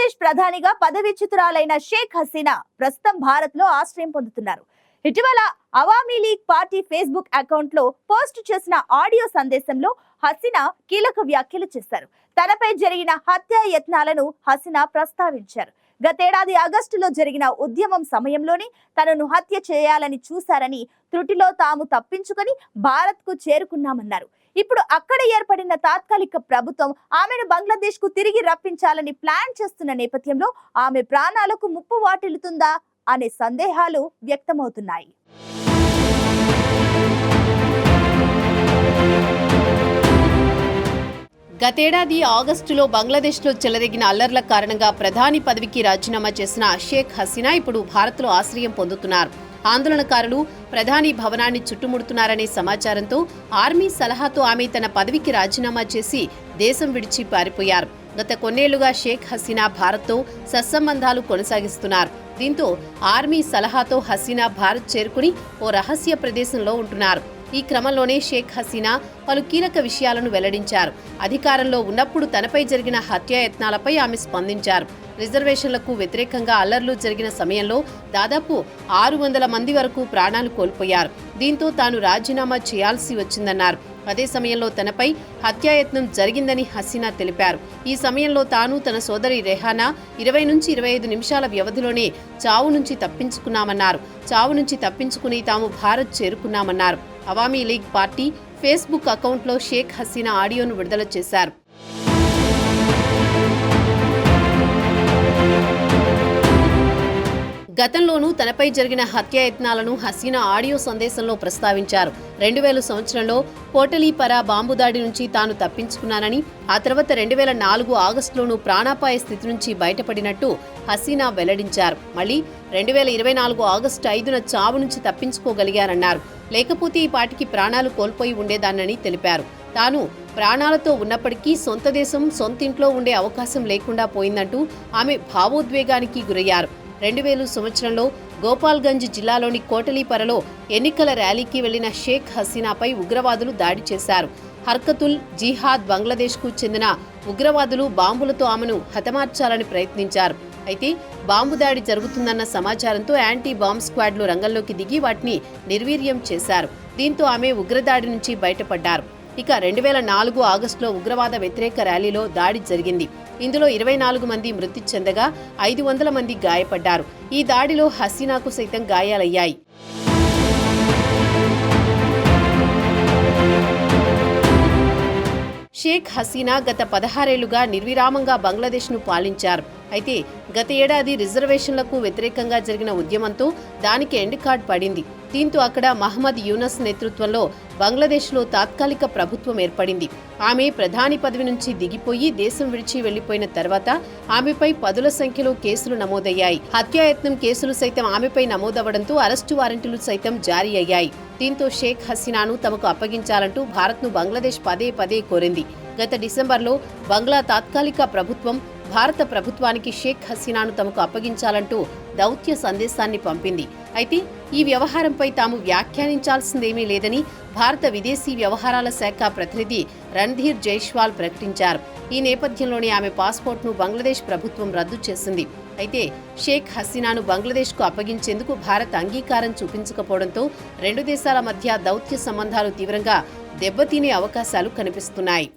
బంగ్లాదేశ్ ప్రధానిగా పదవిచ్యుతురాలైన షేక్ హసీనా ప్రస్తుతం భారత్లో ఆశ్రయం పొందుతున్నారు. ఇటీవల అవామీ లీగ్ పార్టీ ఫేస్బుక్ అకౌంట్లో పోస్ట్ చేసిన ఆడియో సందేశంలో హసీనా కీలక వ్యాఖ్యలు చేశారు. తనపై జరిగిన హత్య యత్నాలను హసీనా ప్రస్తావించారు. గతేడాది ఆగస్టులో జరిగిన ఉద్యమం సమయంలోనే తనను హత్య చేయాలని చూశారని త్రుటిలో తాము తప్పించుకొని భారత్కు చేరుకున్నామన్నారు. ఇప్పుడు అక్కడ ఏర్పడిన తాత్కాలిక ప్రభుత్వం ఆమెను బంగ్లాదేశ్కు తిరిగి రప్పించాలని ప్లాన్ చేస్తున్న నేపథ్యంలో ఆమె ప్రాణాలకు ముప్పు వాటిల్లుతుందా అనే సందేహాలు వ్యక్తమవుతున్నాయి. గతేడాది ఆగస్టులో బంగ్లాదేశ్లో చెలరేగిన అల్లర్ల కారణంగా ప్రధాని పదవికి రాజీనామా చేసిన షేక్ హసీనా ఇప్పుడు భారత్లో ఆశ్రయం పొందుతున్నారు. ఆందోళనకారులు ప్రధాని భవనాన్ని చుట్టుముడుతున్నారనే సమాచారంతో ఆర్మీ సలహాతో ఆమె తన పదవికి రాజీనామా చేసి దేశం విడిచి పారిపోయారు. గత కొన్నేళ్ళుగా షేక్ హసీనా భారత్తో సత్సంబంధాలు కొనసాగిస్తున్నారు. దీంతో ఆర్మీ సలహాతో హసీనా భారత్ చేరుకుని ఓ రహస్య ప్రదేశంలో ఉంటున్నారు. ఈ క్రమంలోనే షేక్ హసీనా పలు కీలక విషయాలను వెల్లడించారు. అధికారంలో ఉన్నప్పుడు తనపై జరిగిన హత్యాయత్నాలపై ఆమె స్పందించారు. రిజర్వేషన్లకు వ్యతిరేకంగా అల్లర్లు జరిగిన సమయంలో దాదాపు ఆరు వందల మంది వరకు ప్రాణాలు కోల్పోయారు. దీంతో తాను రాజీనామా చేయాల్సి వచ్చిందన్నారు. అదే సమయంలో తనపై హత్యాయత్నం జరిగిందని హసీనా తెలిపారు. ఈ సమయంలో తాను తన సోదరి రెహానా ఇరవై నుంచి ఇరవై ఐదు నిమిషాల వ్యవధిలోనే చావు నుంచి తప్పించుకున్నామన్నారు. చావు నుంచి తప్పించుకుని తాము భారత్ చేరుకున్నామన్నారు. అవామీ లీగ్ పార్టీ ఫేస్బుక్ అకౌంట్లో షేక్ హసీనా ఆడియోను విడుదల చేశారు. గతంలోనూ తనపై జరిగిన హత్యాయత్నాలను హసీనా ఆడియో సందేశంలో ప్రస్తావించారు. రెండు వేల సంవత్సరంలో పోటలీపర బాంబు దాడి నుంచి తాను తప్పించుకున్నానని ఆ తర్వాత రెండు వేల నాలుగు ఆగస్టులోనూ ప్రాణాపాయ స్థితి నుంచి బయటపడినట్టు హసీనా వెల్లడించారు. మళ్ళీ రెండు వేల ఇరవై నాలుగు ఆగస్టు ఐదున చావు నుంచి తప్పించుకోగలిగారన్నారు లేకపోతే ఈ పాటికి ప్రాణాలు కోల్పోయి ఉండేదాన్నని తెలిపారు. తాను ప్రాణాలతో ఉన్నప్పటికీ సొంత దేశం సొంతింట్లో ఉండే అవకాశం లేకుండా పోయిందంటూ ఆమె భావోద్వేగానికి గురయ్యారు. రెండు వేల సంవత్సరంలో గోపాల్గంజ్ జిల్లాలోని కోటలీపరలో ఎన్నికల ర్యాలీకి వెళ్ళిన షేక్ హసీనాపై ఉగ్రవాదులు దాడి చేశారు. హర్కతుల్ జిహాద్ బంగ్లాదేశ్కు చెందిన ఉగ్రవాదులు బాంబులతో ఆమెను హతమార్చాలని ప్రయత్నించారు. అయితే బాంబు దాడి జరుగుతుందన్న సమాచారంతో యాంటీ బాంబ్ స్క్వాడ్లు రంగంలోకి దిగి వాటిని నిర్వీర్యం చేశారు. దీంతో ఆమె ఉగ్రదాడి నుంచి బయటపడ్డారు. ఇక రెండు వేల నాలుగు ఆగస్టులో ఉగ్రవాద వ్యతిరేక ర్యాలీలో దాడి జరిగింది. ఇందులో ఇరవై నాలుగు మంది మృతి చెందగా ఐదు వందల మంది గాయపడ్డారు. ఈ దాడిలో హసీనాకు సైతం గాయాలయ్యాయి. షేక్ హసీనా గత పదహారేళ్ళుగా నిర్విరామంగా బంగ్లాదేశ్ను పాలించారు. అయితే గత ఏడాది రిజర్వేషన్లకు వ్యతిరేకంగా జరిగిన ఉద్యమంతో దానికి ఎండ్ కార్డ్ పడింది. దీంతో అక్కడ మహమ్మద్ యూనస్ నేతృత్వంలో బంగ్లాదేశ్లో తాత్కాలిక ప్రభుత్వం ఏర్పడింది. ఆమె ప్రధాని పదవి నుంచి దిగిపోయి దేశం విడిచి వెళ్ళిపోయిన తర్వాత ఆమెపై పదుల సంఖ్యలో కేసులు నమోదయ్యాయి. హత్యాయత్నం కేసులు సైతం ఆమెపై నమోదవడంతో అరెస్టు వారెంట్లు సైతం జారీ అయ్యాయి. దీంతో షేక్ హసీనాను తమకు అప్పగించాలంటూ భారత్ను బంగ్లాదేశ్ పదే పదే కోరింది. గత డిసెంబర్లో బంగ్లా తాత్కాలిక ప్రభుత్వం భారత ప్రభుత్వానికి షేక్ హసీనాను తమకు అప్పగించాలంటూ దౌత్య సందేశాన్ని పంపింది. అయితే ఈ వ్యవహారంపై తాము వ్యాఖ్యానించాల్సిందేమీ లేదని భారత విదేశీ వ్యవహారాల శాఖ ప్రతినిధి రణధీర్ జైష్వాల్ ప్రకటించారు. ఈ నేపథ్యంలోనే ఆమె పాస్పోర్ట్ను బంగ్లాదేశ్ ప్రభుత్వం రద్దు చేసింది. అయితే షేక్ హసీనాను బంగ్లాదేశ్కు అప్పగించేందుకు భారత్ అంగీకారం చూపించకపోవడంతో రెండు దేశాల మధ్య దౌత్య సంబంధాలు తీవ్రంగా దెబ్బతినే అవకాశాలు కనిపిస్తున్నాయి.